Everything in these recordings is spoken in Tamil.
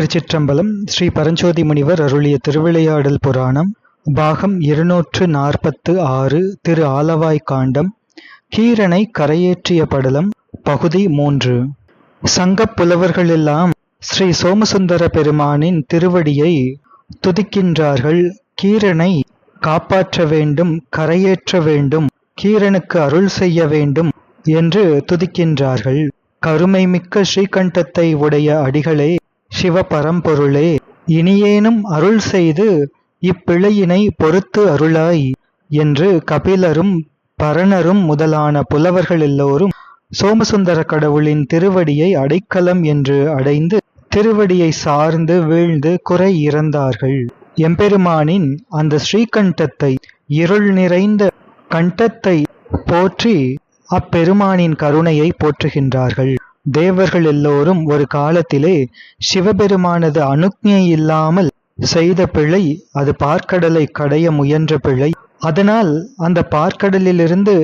திருச்சிற்றம்பலம் ஸ்ரீ பரஞ்சோதி முனிவர் அருளிய திருவிளையாடல் புராணம் பாகம் இருநூற்று நாற்பத்து ஆறு திரு ஆலவாய் காண்டம் கீரனை கரையேற்றிய படலம் பகுதி மூன்று. சங்கப் புலவர்களெல்லாம் ஸ்ரீ சோமசுந்தர பெருமானின் திருவடியை துதிக்கின்றார்கள். கீரனை காப்பாற்ற வேண்டும் கரையேற்ற வேண்டும் கீரனுக்கு அருள் செய்ய வேண்டும் என்று துதிக்கின்றார்கள். கருமை மிக்க ஸ்ரீகண்டத்தை உடைய அடிகளே சிவபரம்பொருளே இனியேனும் அருள் செய்து இப்பிழையினை பொறுத்து அருளாய் என்று கபிலரும் பரணரும் முதலான புலவர்கள் எல்லோரும் சோமசுந்தர கடவுளின் திருவடியை அடைக்கலம் என்று அடைந்து திருவடியை சார்ந்து வீழ்ந்து குறை இறந்தார்கள். எம்பெருமானின் அந்த ஸ்ரீகண்டத்தை இருள் நிறைந்த கண்டத்தை போற்றி அப்பெருமானின் கருணையை போற்றுகின்றார்கள். தேவர்கள் எல்லோரும் ஒரு காலத்திலே சிவபெருமானது அனுக்ஞை இல்லாமல் செய்த பிழை அது பார்க்கடலை கடைய முயன்ற பிழை. அதனால் அந்த பார்க்கடலிலிருந்து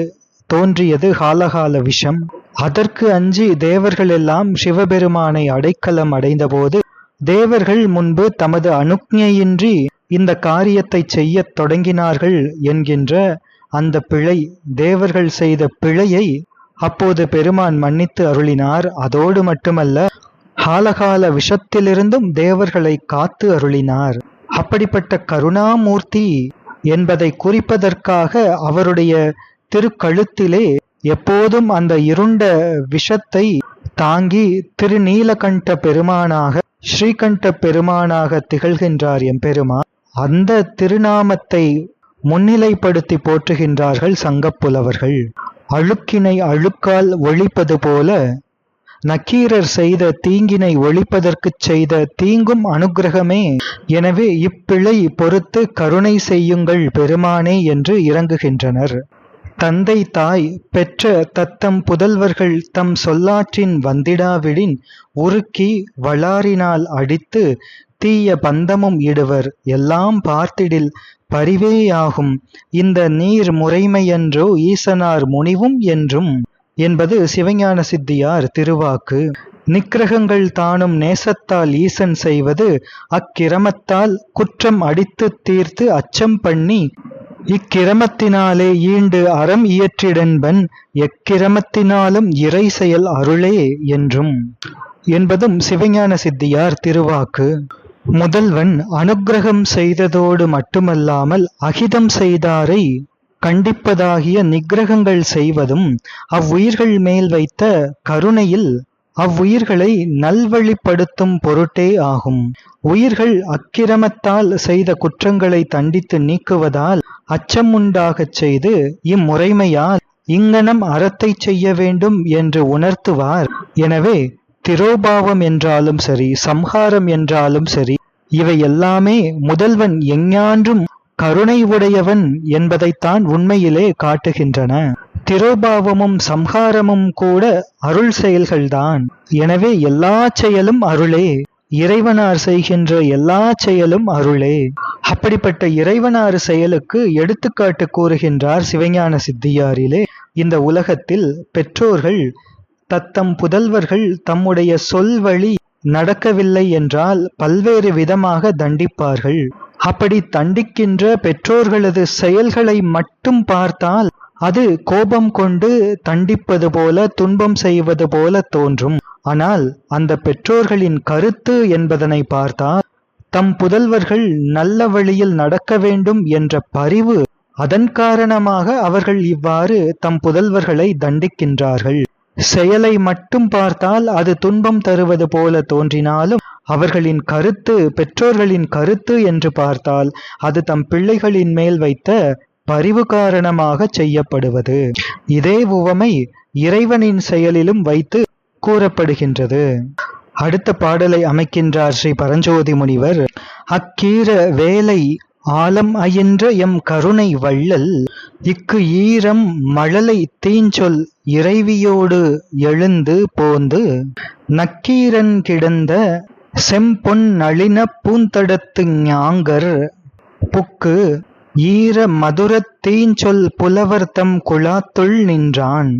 தோன்றியது காலகால விஷம். அதற்கு அஞ்சி தேவர்கள் எல்லாம் சிவபெருமானை அடைக்கலம் அடைந்தபோது தேவர்கள் முன்பு தமது அனுக்ஞையின்றி இந்த காரியத்தை செய்ய தொடங்கினார்கள் என்கின்ற அந்த பிழை தேவர்கள் செய்த பிழையை அப்போது பெருமான் மன்னித்து அருளினார். அதோடு மட்டுமல்ல காலகால விஷத்திலிருந்தும் தேவர்களை காத்து அருளினார். அப்படிப்பட்ட கருணாமூர்த்தி என்பதை குறிப்பதற்காக அவருடைய திருக்கழுத்திலே எப்போதும் அந்த இருண்ட விஷத்தை தாங்கி திருநீலகண்ட பெருமானாக ஸ்ரீகண்ட பெருமானாக திகழ்கின்றார் எம்பெருமான். அந்த திருநாமத்தை முன்னிலைப்படுத்தி போற்றுகின்றார்கள் சங்கப்புலவர்கள். அழுக்கினை அழுக்கால் ஒழிப்பது போல நக்கீரர் செய்த தீங்கினை ஒழிப்பதற்குச் செய்த தீங்கும் அனுக்கிரகமே. எனவே இப்பிழை பொறுத்து கருணை செய்யுங்கள் பெருமானே என்று இறங்குகின்றனர். தந்தை தாய் பெற்ற தத்தம் புதல்வர்கள் தம் சொல்லாற்றின் வந்திடாவிடின் உருக்கி வளாரினால் அடித்து தீய பந்தமும் இடுவர். எல்லாம் பார்த்திடில் பரிவேயாகும். இந்த நீர் முறைமையன்றோ ஈசனார் முனிவும் என்றும் என்பது சிவஞான சித்தியார் திருவாக்கு. நிக்கிரகங்கள் தானும் நேசத்தால் ஈசன் செய்வது அக்கிரமத்தால் குற்றம் அடித்து தீர்த்து அச்சம் பண்ணி இக்கிரமத்தினாலே ஈண்டு அறம் இயற்றிடன்பன் எக்கிரமத்தினாலும் இறை செயல் அருளே என்றும் என்பதும் சிவஞான சித்தியார் திருவாக்கு. முதல்வன் அனுக்கிரகம் செய்ததோடு மட்டுமல்லாமல் அகிதம் செய்தாரை கண்டிப்பதாகிய நிகிரகங்கள் செய்வதும் அவ்வுயிர்கள் மேல் வைத்த கருணையில் அவ்வுயிர்களை நல்வழிப்படுத்தும் பொருட்டே ஆகும். உயிர்கள் அக்கிரமத்தால் செய்த குற்றங்களை தண்டித்து நீக்குவதால் அச்சம் உண்டாகச் செய்து இம்முறைமையால் இங்கனம் அறத்தை செய்ய வேண்டும் என்று உணர்த்துவார். எனவே திரோபாவம் என்றாலும் சரி சம்ஹாரம் என்றாலும் சரி இவை எல்லாமே முதல்வன் எஞ்ஞான்றும் கருணை உடையவன் என்பதைத்தான் உண்மையிலே காட்டுகின்றன. திரோபாவமும் சம்ஹாரமும் கூட அருள் செயல்கள்தான். எனவே எல்லா செயலும் அருளே. இறைவனார் செய்கின்ற எல்லா செயலும் அருளே. அப்படிப்பட்ட இறைவனார் செயலுக்கு எடுத்துக்காட்டு கூறுகின்றார் சிவஞான சித்தியாரிலே. இந்த உலகத்தில் பெற்றோர்கள் தத்தம் புதல்வர்கள் தம்முடைய சொல்வழி நடக்கவில்லை என்றால் பல்வேறு விதமாக தண்டிப்பார்கள். அப்படி தண்டிக்கின்ற பெற்றோர்களது செயல்களை மட்டும் பார்த்தால் அது கோபம் கொண்டு தண்டிப்பது போல துன்பம் செய்வது போல தோன்றும். ஆனால் அந்த பெற்றோர்களின் கருத்து என்பதனை பார்த்தால் தம் புதல்வர்கள் நல்ல வழியில் நடக்க வேண்டும் என்ற பரிவு அதன் காரணமாக அவர்கள் இவ்வாறு தம் புதல்வர்களை தண்டிக்கின்றார்கள். செயலை மட்டும் பார்த்தால் அது துன்பம் தருவது போல தோன்றினாலும் அவர்களின் கருத்து பெற்றோர்களின் கருத்து என்று பார்த்தால் அது தம் பிள்ளைகளின் மேல் வைத்த பரிவு காரணமாக செய்யப்படுவது. இதே உவமை இறைவனின் செயலிலும் வைத்து கூறப்படுகின்றது. அடுத்த பாடலை அமைக்கின்றார் ஸ்ரீ பரஞ்சோதி முனிவர். அக்கீர வேலை ஆலம் அயின்ற எம் கருணை வள்ளல் இக்கு ஈரம் மழலை தீஞ்சொல் இறைவியோடு எழுந்து போந்து நக்கீரன் கிடந்த செம்பொன் நளின பூந்தடத்து ஞாங்கர் புக்கு ஈர மதுரத் தீஞ்சொல் புலவர்தம் குழாத்துள் நின்றான்.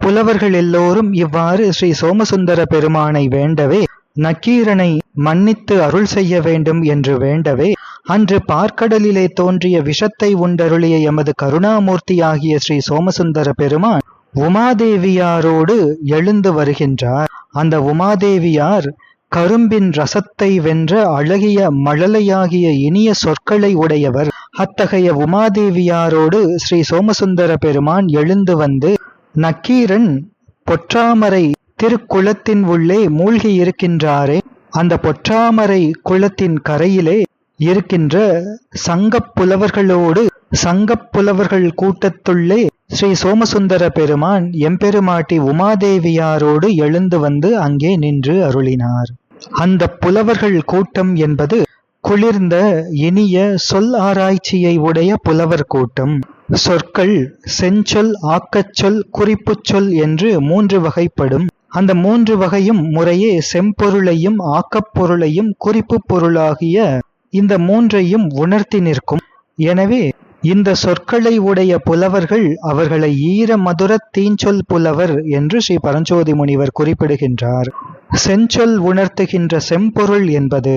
புலவர்கள் எல்லோரும் இவ்வாறு ஸ்ரீ சோமசுந்தர பெருமானை வேண்டவே நக்கீரனை மன்னித்து அருள் செய்ய வேண்டும் என்று வேண்டவே அன்று பார்க்கடலிலே தோன்றிய விஷத்தை உண்டருளிய எமது கருணாமூர்த்தியாகிய ஸ்ரீ சோமசுந்தர பெருமான் உமாதேவியாரோடு எழுந்து வருகின்றார். அந்த உமாதேவியார் கரும்பின் ரசத்தை வென்ற அழகிய மழலையாகிய இனிய சொற்களை உடையவர். அத்தகைய உமாதேவியாரோடு ஸ்ரீ சோமசுந்தர பெருமான் எழுந்து வந்து நக்கீரன் பொற்றாமரை திருக்குளத்தின் உள்ளே மூழ்கி இருக்கின்றாரே. அந்த பொற்றாமரை குளத்தின் கரையிலே இருக்கின்ற சங்கப் புலவர்களோடு சங்கப் புலவர்கள் கூட்டத்துள்ளே ஸ்ரீ சோமசுந்தர பெருமான் எம்பெருமாட்டி உமாதேவியாரோடு எழுந்து வந்து அங்கே நின்று அருளினார். அந்த புலவர்கள் கூட்டம் என்பது குளிர்ந்த இனிய சொல் ஆராய்ச்சியை உடைய புலவர் கூட்டம். சொற்கள் செஞ்சொல் ஆக்கச்சொல் குறிப்புச் சொல் என்று மூன்று வகைப்படும். அந்த மூன்று வகையும் முறையே செம்பொருளையும் ஆக்கப் பொருளையும் குறிப்பு பொருளாகிய இந்த மூன்றையும் உணர்த்தி நிற்கும். எனவே இந்த சொற்களை உடைய புலவர்கள் அவர்களை ஈர மதுர தீஞ்சொல் புலவர் என்று ஸ்ரீ பரஞ்சோதி முனிவர் குறிப்பிடுகின்றார். செஞ்சொல் உணர்த்துகின்ற செம்பொருள் என்பது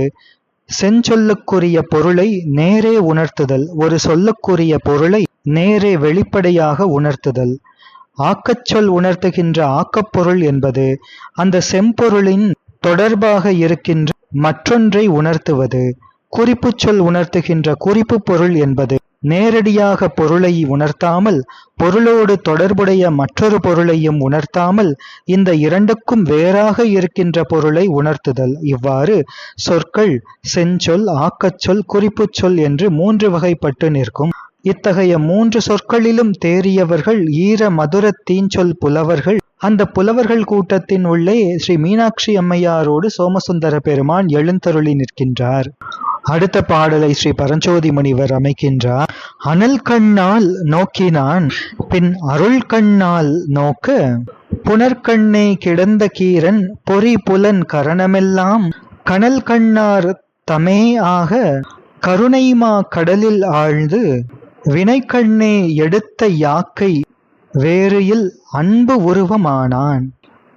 செஞ்சொல்லுக்குரிய பொருளை நேரே உணர்த்துதல் ஒரு சொல்லுக்குரிய பொருளை நேரே வெளிப்படையாக உணர்த்துதல். ஆக்கச்சொல் உணர்த்துகின்ற ஆக்கப்பொருள் என்பது அந்த செம்பொருளின் தொடர்பாக இருக்கின்ற மற்றொன்றை உணர்த்துவது. குறிப்புச் சொல் உணர்த்துகின்ற குறிப்பு பொருள் என்பது நேரடியாக பொருளை உணர்த்தாமல் பொருளோடு தொடர்புடைய மற்றொரு பொருளையும் உணர்த்தாமல் இந்த இரண்டுக்கும் வேறாக இருக்கின்ற பொருளை உணர்த்துதல். இவ்வாறு சொற்கள் செஞ்சொல் ஆக்கச்சொல் குறிப்புச் சொல் என்று மூன்று வகைப்பட்டு நிற்கும். இத்தகைய மூன்று சொற்களிலும் தேறியவர்கள் ஈர மதுர தீஞ்சொல் புலவர்கள். அந்த புலவர்கள் கூட்டத்தின் உள்ளே ஸ்ரீ மீனாட்சி அம்மையாரோடு சோமசுந்தர பெருமான் எழுந்தருளி நிற்கின்றார். அடுத்த பாடலை ஸ்ரீ பரஞ்சோதி முனிவர் அமைக்கின்றார். அனல் கண்ணால் நோக்கினான் பின் அருள் கண்ணால் நோக்க புனர்கண்ணே கிடந்த கீரன் பொறி புலன் கரணமெல்லாம் கனல் கண்ணார் தமே ஆக கருணைமா கடலில் ஆழ்ந்து வினைக்கண்ணே எடுத்த யாக்கை வேறுயில் அன்பு உருவமானான்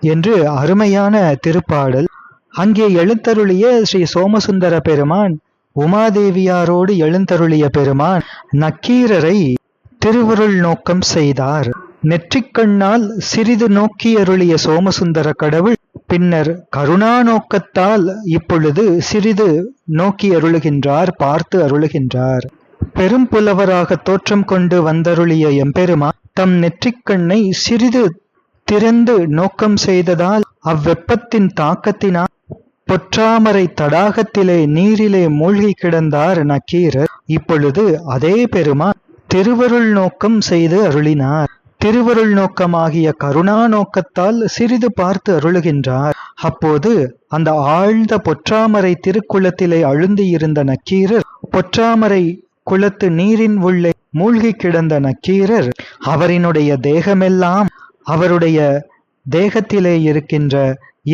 என்று அருமையான திருப்பாடல். அங்கே எழுத்தருளிய ஸ்ரீ சோமசுந்தர பெருமான் உமாதேவியாரோடு எழுந்தருளிய பெருமான் நக்கீரரை திருவுருள் நோக்கம் செய்தார். நெற்றிக்கண்ணால் சிறிது நோக்கியருளிய சோமசுந்தர கடவுள் பின்னர் கருணா நோக்கத்தால் இப்பொழுது சிறிது நோக்கி அருளுகின்றார் பார்த்து அருளுகின்றார். பெரும் புலவராக தோற்றம் கொண்டு வந்தருளிய எம்பெருமான் தம் நெற்றிக்கண்ணை சிறிது திறந்து நோக்கம் செய்ததால் அவ்வெப்பத்தின் தாக்கத்தினால் பொற்றாமரை தடாகத்திலே நீரிலே மூழ்கி கிடந்தார் நக்கீரர். இப்பொழுது அதே பெருமான் திருவருள் நோக்கம் செய்து அருளினார். திருவருள் நோக்கமாகிய கருணா நோக்கத்தால் சிறிது பார்த்து அருளுகின்றார். அப்போது அந்த ஆழ்ந்த பொற்றாமரை திருக்குளத்திலே அழுந்தியிருந்த நக்கீரர் பொற்றாமரை குளத்து நீரின் உள்ளே மூழ்கி கிடந்த நக்கீரர் அவரினுடைய தேகமெல்லாம் அவருடைய தேகத்திலே இருக்கின்ற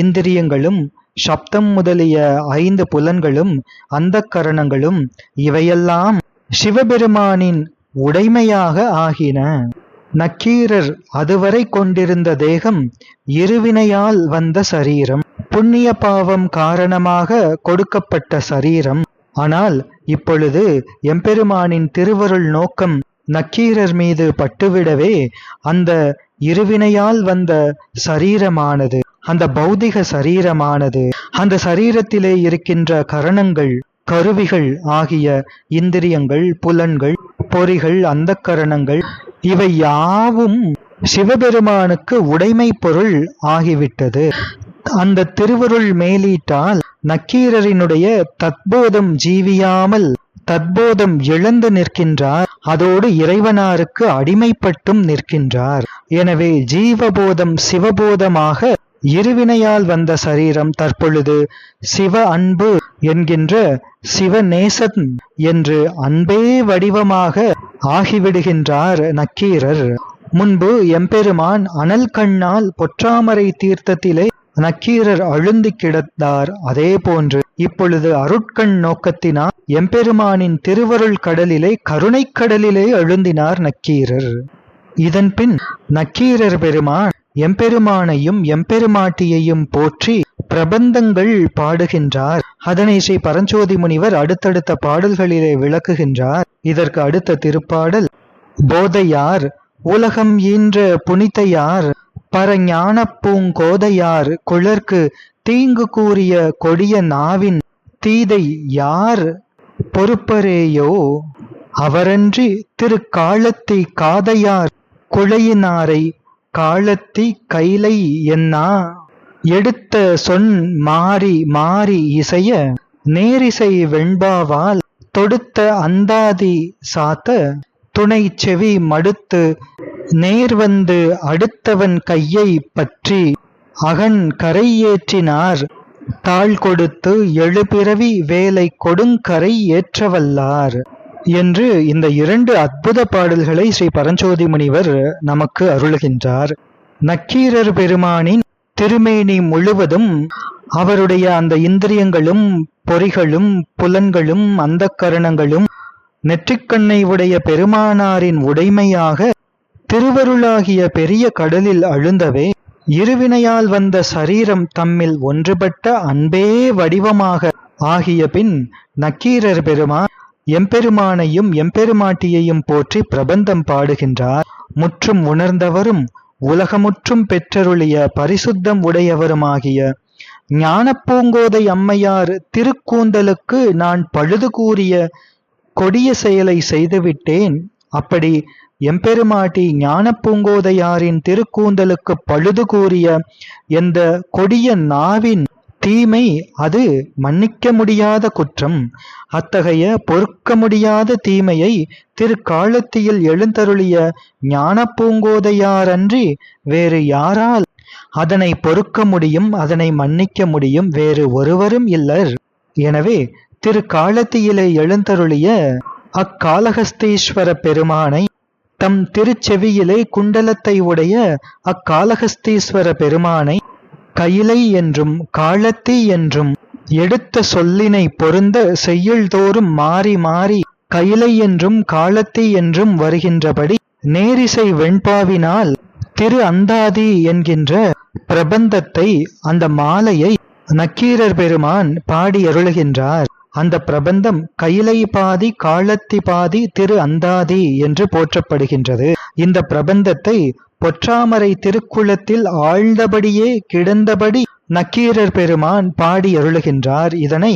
இந்திரியங்களும் சப்தம் முதலிய ஐந்து புலன்களும் அந்த கரணங்களும் இவையெல்லாம் சிவபெருமானின் உடைமையாக ஆகின. நக்கீரர் அதுவரை கொண்டிருந்த தேகம் இருவினையால் வந்த சரீரம். புண்ணிய பாவம் காரணமாக கொடுக்கப்பட்ட சரீரம். ஆனால் இப்பொழுது எம்பெருமானின் திருவருள் நோக்கம் நக்கீரர் மீது பட்டுவிடவே அந்த இருவினையால் வந்த சரீரமானது. அந்த பௌதிக சரீரமானது அந்த சரீரத்திலே இருக்கின்ற கரணங்கள் கருவிகள் ஆகிய இந்திரியங்கள் புலன்கள் பொறிகள் அந்த கரணங்கள் இவை யாவும் சிவபெருமானுக்கு உடைமை பொருள் ஆகிவிட்டது. அந்த திருவருள் மேலீட்டால் நக்கீரரினுடைய தத்போதம் ஜீவியாமல் தத்போதம் இழந்து நிற்கின்றார். அதோடு இறைவனாருக்கு அடிமைப்பட்டும் நிற்கின்றார். எனவே ஜீவபோதம் சிவபோதமாக இருவினையால் வந்த சரீரம் தற்பொழுது சிவ அன்பு என்கின்ற சிவநேசன் என்று அன்பே வடிவமாக ஆகிவிடுகின்றார் நக்கீரர். முன்பு எம்பெருமான் அனல் கண்ணால் பொற்றாமரை தீர்த்தத்திலே நக்கீரர் அழுந்தி கிடந்தார். அதே போன்று இப்பொழுது அருட்கண் நோக்கத்தினால் எம்பெருமானின் திருவருள் கடலிலே கருணைக் கடலிலே அழுந்தினார் நக்கீரர். இதன்பின் நக்கீரர் பெருமான் எம்பெருமானையும் எம்பெருமாட்டியையும் போற்றி பிரபந்தங்கள் பாடுகின்றார். அதனை ஸ்ரீ பரஞ்சோதி முனிவர் அடுத்தடுத்த பாடல்களிலே விளக்குகின்றார். இதற்கு அடுத்த திருப்பாடல் போதையார் உலகம் ஈன்ற புனிதையார் பரஞான பூங்கோதையார் குளர்க்கு தீங்கு கூறிய கொடிய நாவின் தீதை யார்? பொறுப்பரேயோ அவரன்றி திருக்காலத்தை காதையார் குழையினாரை காலத்தி கைலை என்னா? எடுத்த சொன் மாறி மாறி இசைய நேரிசை வெண்பாவால் தொடுத்த அந்தாதி சாத்த துணை செவி மடுத்து நேர் வந்து அடுத்தவன் கையை பற்றி அகன் கரையேற்றினார் தாழ் கொடுத்து எழுபிறவி வேலை கொடுங்கரை ஏற்றவல்லார். என்று இந்த இரண்டு அற்புத பாடல்களை ஸ்ரீ பரஞ்சோதி முனிவர் நமக்கு அருளுகின்றார். நக்கீரர் பெருமானின் திருமேனி முழுவதும் அவருடைய அந்த இந்திரியங்களும் பொறிகளும் புலன்களும் அந்த கரணங்களும் நெற்றிக்கண்ணை உடைய பெருமானாரின் உடைமையாக திருவருளாகிய பெரிய கடலில் அழுந்தவே இருவினையால் வந்த சரீரம் தம்மில் ஒன்றுபட்ட அன்பே வடிவமாக ஆகிய பின் நக்கீரர் பெருமான் எம்பெருமானையும் எம்பெருமாட்டியையும் போற்றி பிரபந்தம் பாடுகின்றார். முற்றும் உணர்ந்தவரும் உலகமுற்றும் பெற்றருளிய பரிசுத்தம் உடையவருமாகிய ஞானப்பூங்கோதை அம்மையார் திருக்கூந்தலுக்கு நான் பழுது கூறிய கொடிய செயலை செய்துவிட்டேன். அப்படி எம்பெருமாட்டி ஞானப்பூங்கோதையாரின் திருக்கூந்தலுக்கு பழுது கூறிய எந்த கொடிய நாவின் தீமை அது மன்னிக்க முடியாத குற்றம். அத்தகைய பொறுக்க முடியாத தீமையை திருக்காலத்தியில் எழுந்தருளிய ஞானப்பூங்கோதையாரன்றி வேறு யாரால் அதனை பொறுக்க முடியும் அதனை மன்னிக்க முடியும் வேறு ஒருவரும் இல்லர். எனவே திருக்காலத்தியிலே எழுந்தருளிய அக்காலஹஸ்தீஸ்வர பெருமானை தம் திருச்செவியிலே குண்டலத்தை உடைய அக்காலஹஸ்தீஸ்வர பெருமானை கயிலை என்றும் காலத்தி என்றும் எடுத்த சொல்லினை பொருந்த செய்யுள் தோறும் மாறி மாறி கயிலை என்றும் காலத்தி என்றும் வருகின்றபடி நேரிசை வெண்பாவினால் திரு அந்தாதி என்கின்ற பிரபந்தத்தை அந்த மாலையை நக்கீரர் பெருமான் பாடி அருளுகின்றார். அந்த பிரபந்தம் கைலை பாதி காலத்தி பாதி திரு அந்தாதி என்று போற்றப்படுகின்றது. இந்த பிரபந்தத்தை பொற்றாமரை திருக்குளத்தில் ஆழ்ந்தபடியே கிடந்தபடி நக்கீரர் பெருமான் பாடி அருளுகின்றார். இதனை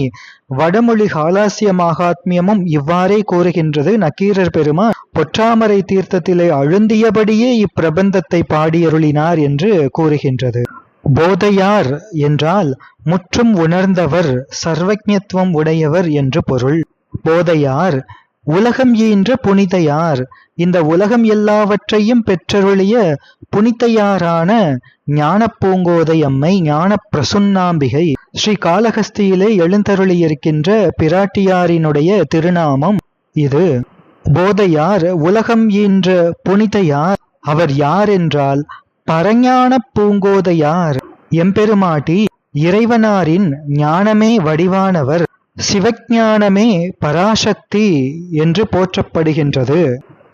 வடமொழி ஹாலாசிய மகாத்மியமும் இவ்வாறே கூறுகின்றது. நக்கீரர் பெருமான் பொற்றாமரை தீர்த்தத்திலே அழுந்தியபடியே இப்பிரபந்தத்தை பாடியருளினார் என்று கூறுகின்றது. போதையார் என்றால் முற்றும் உணர்ந்தவர் சர்வஜத்துவம் உடையவர் என்று பொருள். போதையார் உலகம் ஈன்ற புனிதையார். இந்த உலகம் எல்லாவற்றையும் பெற்றருளிய புனிதையாரான ஞான பூங்கோதை அம்மை ஞான பிரசுன்னாம்பிகை ஸ்ரீ காளஹஸ்தியிலே எழுந்தருளியிருக்கின்ற பிராட்டியாரினுடைய திருநாமம் இது. போதையார் உலகம் ஈன்ற புனிதையார் அவர் யார் என்றால் பரஞான பூங்கோதையார் எம்பெருமாட்டி இறைவனாரின் ஞானமே வடிவானவர். சிவஞானமே பராசக்தி என்று போற்றப்படுகின்றது.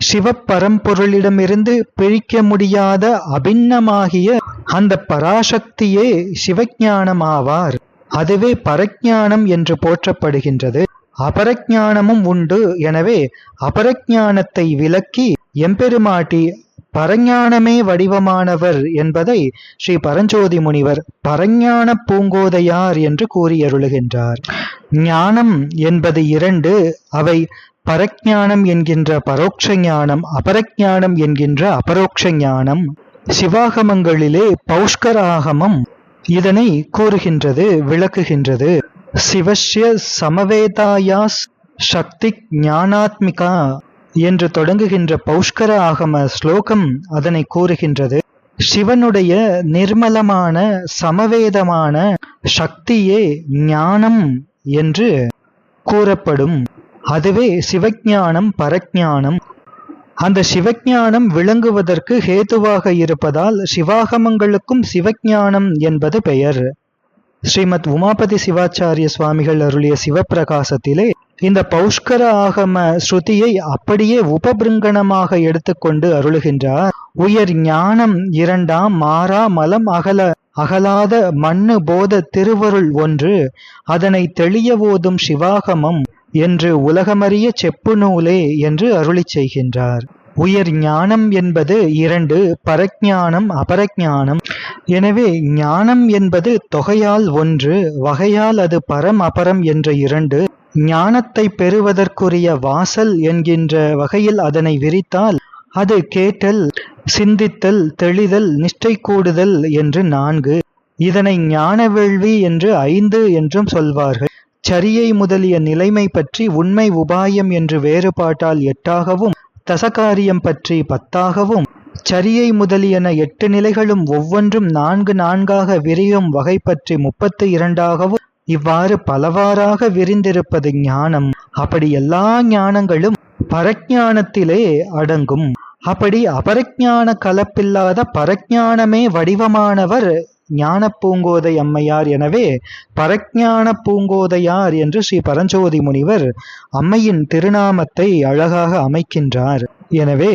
சிவப்பரம்பொருளிடமிருந்து பிரிக்க முடியாத அபிண்ணமாகிய அந்த பராசக்தியே சிவஞானமாவார். அதுவே பரஜானம் என்று போற்றப்படுகின்றது. அபரஜானமும் உண்டு. எனவே அபரஜானத்தை விலக்கி எம்பெருமாட்டி பரஞானமே வடிவமானவர் என்பதை ஸ்ரீ பரஞ்சோதி முனிவர் பரஞான பூங்கோதையார் என்று கூறியருளுகின்றார். ஞானம் என்பது இரண்டு அவை பரஜானம் என்கின்ற பரோட்ச ஞானம் அபரஜானம் என்கின்ற அபரோக்ஷ ஞானம் சிவாகமங்களிலே பௌஷ்கராகமம் இதனை கூறுகின்றது விளக்குகின்றது. சிவஸ்ய சமவேதாயாஸ் சக்தி ஞானாத்மிகா என்று தொடங்குகின்ற பௌஷ்கர ஆகம ஸ்லோகம் அதனை கூறுகின்றது. சிவனுடைய நிர்மலமான சமவேதமான சக்தியே ஞானம் என்று கூறப்படும். அதுவே சிவஞானம் பரஜானம் அந்த சிவஞானம் விளங்குவதற்கு ஹேதுவாக இருப்பதால் சிவாகமங்களுக்கும் சிவஞானம் என்பது பெயர். ஸ்ரீமத் உமாபதி சிவாச்சாரிய சுவாமிகள் அருளிய சிவப்பிரகாசத்திலே இந்த பௌஷ்கர ஆகம ஸ்ருதியை அப்படியே உபபிருங்கணமாக எடுத்துக்கொண்டு அருளுகின்றார். உயர் ஞானம் இரண்டாம் மாறா மலம் அகல அகலாத மண்ணு போத திருவருள் ஒன்று அதனை தெளிய ஓதும் சிவாகமம் என்று உலகமறிய செப்பு நூலே என்று அருளிச் செய்கின்றார். உயர் ஞானம் என்பது இரண்டு பரஜானம் அபரஜானம் எனவே ஞானம் என்பது தொகையால் ஒன்று வகையால் அது பரம் அபரம் என்ற இரண்டு. ஞானத்தை பெறுவதற்குரிய வாசல் என்கின்ற வகையில் அதனை விரித்தால் அது கேட்டல் சிந்தித்தல் தெளிதல் நிஷ்டை கூடுதல் என்று நான்கு. இதனை ஞான வேள்வி என்று ஐந்து என்றும் சொல்வார்கள். சரியை முதலிய நிலைமை பற்றி உண்மை உபாயம் என்று வேறுபாட்டால் எட்டாகவும் தசகாரியம் பற்றி பத்தாகவும் சரியை முதலியன எட்டு நிலைகளும் ஒவ்வொன்றும் நான்கு நான்காக விரியும் வகை பற்றி முப்பத்து இரண்டாகவும் இவ்வாறு பலவாறாக விரிந்திருப்பது ஞானம். அப்படி எல்லா ஞானங்களும் பரஜானத்திலே அடங்கும். அப்படி அபரஜான கலப்பில்லாத பரஜானமே வடிவமானவர் ஞான பூங்கோதை அம்மையார். எனவே பரஜான பூங்கோதையார் என்று ஸ்ரீ பரஞ்சோதி முனிவர் அம்மையின் திருநாமத்தை அழகாக அமைக்கின்றார். எனவே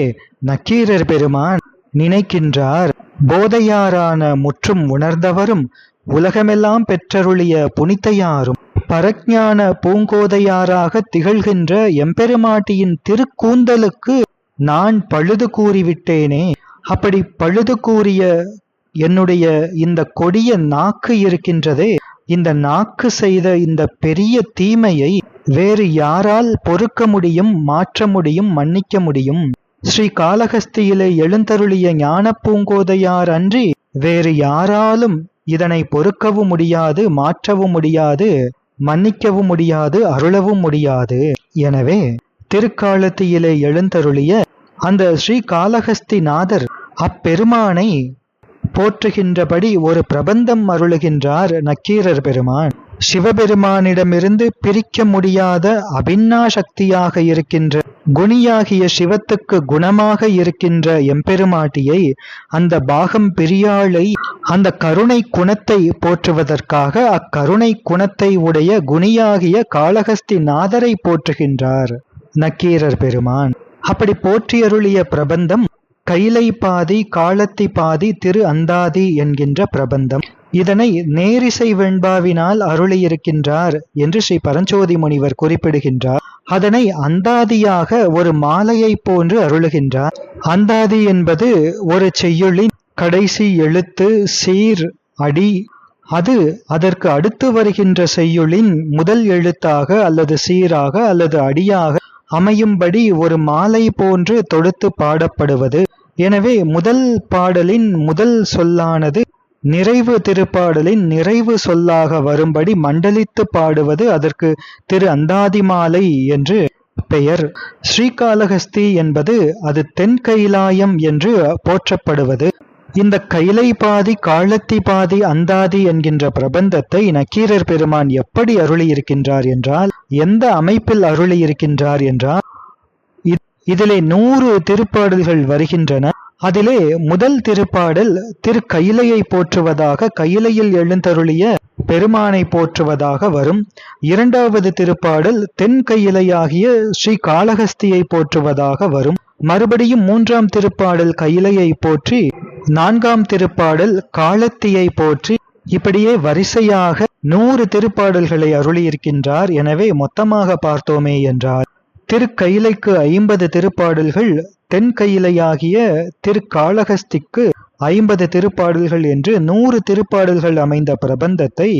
நக்கீரர் பெருமான் நினைக்கின்றார் போதையாரான முற்றும் உணர்ந்தவரும் உலகமெல்லாம் பெற்றருளிய புனித்தையாரும் பரஜான பூங்கோதையாராக திகழ்கின்ற எம்பெருமாட்டியின் திருக்கூந்தலுக்கு நான் பழுது கூறிவிட்டேனே. அப்படி பழுது கூறிய என்னுடைய இந்த கொடிய நாக்கு இருக்கின்றதே. இந்த நாக்கு செய்த இந்த பெரிய தீமையை வேறு யாரால் பொறுக்க முடியும் மாற்ற முடியும் மன்னிக்க முடியும்? ஸ்ரீ காளஹஸ்தியிலே எழுந்தருளிய ஞான பூங்கோதையார் அன்றி வேறு யாராலும் இதனை பொறுக்கவும் முடியாது மாற்றவும் முடியாது மன்னிக்கவும் முடியாது அருளவும் முடியாது. எனவே திருக்காலத்தியிலே எழுந்தருளிய அந்த ஸ்ரீ காளஹஸ்திநாதர் அப்பெருமானை போற்றுகின்றபடி ஒரு பிரபந்தம் அருளுகின்றார் நக்கீரர் பெருமான். சிவபெருமானிடமிருந்து பிரிக்க முடியாத அபின்னா சக்தியாக இருக்கின்ற குணியாகிய சிவத்துக்கு குணமாக இருக்கின்ற எம்பெருமாட்டியை அந்த பாகம் பெரியாளை அந்த கருணை குணத்தை போற்றுவதற்காக அக்கருணை குணத்தை உடைய குணியாகிய காளகஸ்தி நாதரை போற்றுகின்றார். நக்கீரர் பெருமான். அப்படி போற்றியருளிய பிரபந்தம் கைலை பாதி காலத்தி பாதி திரு அந்தாதி என்கின்ற பிரபந்தம். இதனை நேரிசை வெண்பாவினால் அருளியிருக்கின்றார் என்று ஸ்ரீ பரஞ்சோதி முனிவர் குறிப்பிடுகின்றார். அதனை அந்தாதியாக ஒரு மாலையை போன்று அருளுகின்றார். அந்தாதி என்பது ஒரு செய்யுளின் கடைசி எழுத்து சீர் அடி. அது அதற்கு அடுத்து வருகின்ற செய்யுளின் முதல் எழுத்தாக அல்லது சீராக அல்லது அடியாக அமையும்படி ஒரு மாலை போன்று தொடுத்து பாடப்படுவது. எனவே முதல் பாடலின் முதல் சொல்லானது நிறைவு திருப்பாடலின் நிறைவு சொல்லாக வரும்படி மண்டலித்து பாடுவது அதற்கு திரு அந்தாதிமாலை என்று பெயர். ஸ்ரீகாளஹஸ்தி என்பது அது தென் கைலாயம் என்று போற்றப்படுவது. இந்த கைலை பாதி காலத்தி பாதி அந்தாதி என்கின்ற பிரபந்தத்தை நக்கீரர் பெருமான் எப்படி அருளியிருக்கின்றார் என்றால் எந்த அமைப்பில் அருளியிருக்கின்றார் என்றால் இதிலே நூறு திருப்பாடல்கள் வருகின்றன. அதிலே முதல் திருப்பாடல் திரு போற்றுவதாக கையிலையில் எழுந்தருளிய பெருமானை போற்றுவதாக வரும். இரண்டாவது திருப்பாடல் தென் கையிலையாகிய ஸ்ரீ காளஹஸ்தியை போற்றுவதாக வரும். மறுபடியும் மூன்றாம் திருப்பாடல் கையிலையை போற்றி நான்காம் திருப்பாடல் காலத்தியை போற்றி இப்படியே வரிசையாக நூறு திருப்பாடல்களை அருளியிருக்கின்றார். எனவே மொத்தமாக பார்த்தோமே என்றார் திருக்கயிலைக்கு ஐம்பது திருப்பாடல்கள் தென்கையிலையாகிய திருக்காளகஸ்திக்கு ஐம்பது திருப்பாடல்கள் என்று நூறு திருப்பாடல்கள் அமைந்த பிரபந்தத்தை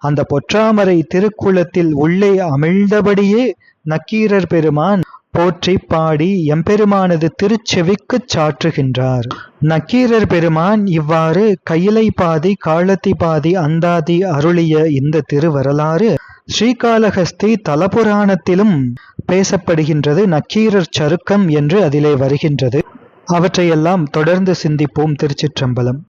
அந்த பொற்றாமரை திருக்குளத்தில் உள்ளே அமிழ்ந்தபடியே நக்கீரர் பெருமான் போற்றி பாடி எம்பெருமானது திருச்செவிக்குச் சாற்றுகின்றார். நக்கீரர் பெருமான் இவ்வாறு கையிலை பாதி காலத்தி பாதி அந்தாதி அருளிய இந்த திருவரலாறு ஸ்ரீகாளஹஸ்தி தலபுராணத்திலும் பேசப்படுகின்றது நக்கீரர் சருக்கம் என்று அதிலே வருகின்றது. அவற்றையெல்லாம் தொடர்ந்து சிந்திப்போம் திருச்சிற்றம்பலம்.